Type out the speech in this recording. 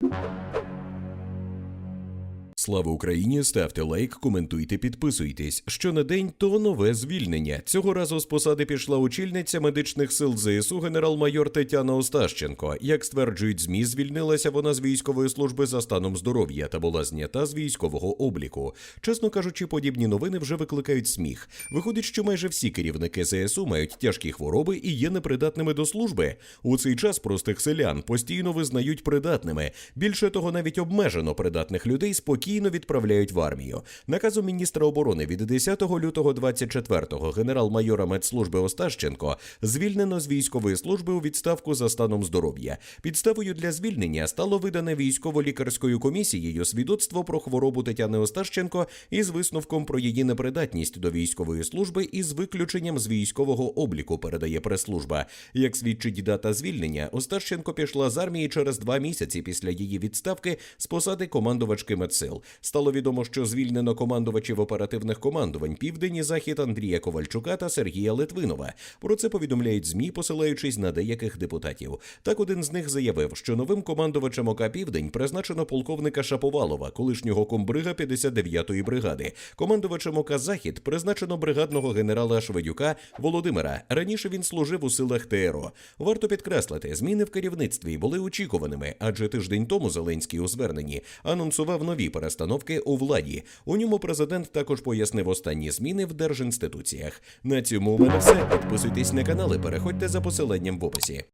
you Слава Україні! Ставте лайк, коментуйте, підписуйтесь. Що на день, то нове звільнення. Цього разу з посади пішла очільниця медичних сил ЗСУ генерал-майор Тетяна Остащенко. Як стверджують ЗМІ, звільнилася вона з військової служби за станом здоров'я та була знята з військового обліку. Чесно кажучи, подібні новини вже викликають сміх. Виходить, що майже всі керівники ЗСУ мають тяжкі хвороби і є непридатними до служби. У цей час простих селян постійно визнають придатними. Більше того, навіть обмежено придатних людей спокійно відправляють в армію. Наказом міністра оборони від 10 лютого 24-го генерал-майора медслужби Остащенко звільнено з військової служби у відставку за станом здоров'я. Підставою для звільнення стало видане військово-лікарською комісією свідоцтво про хворобу Тетяни Остащенко із висновком про її непридатність до військової служби із виключенням з військового обліку, передає прес-служба. Як свідчить дата звільнення, Остащенко пішла з армії через два місяці після її відставки з посади командувачки медсил. Стало відомо, що звільнено командувачів оперативних командувань Південь і Захід Андрія Ковальчука та Сергія Литвинова. Про це повідомляють змі, посилаючись на деяких депутатів. Так один з них заявив, що новим командувачем ОК Південь призначено полковника Шаповалова, колишнього комбрига 59-ї бригади. Командувачем ОК Захід призначено бригадного генерала Шведюка Володимира. Раніше він служив у силах ТРО. Варто підкреслити, зміни в керівництві були очікуваними, адже тиждень тому Зеленський у зверненні анонсував нові перестановки у владі. У ньому президент також пояснив останні зміни в держінституціях. На цьому у мене все. Підписуйтесь на канал і переходьте за посиланням в описі.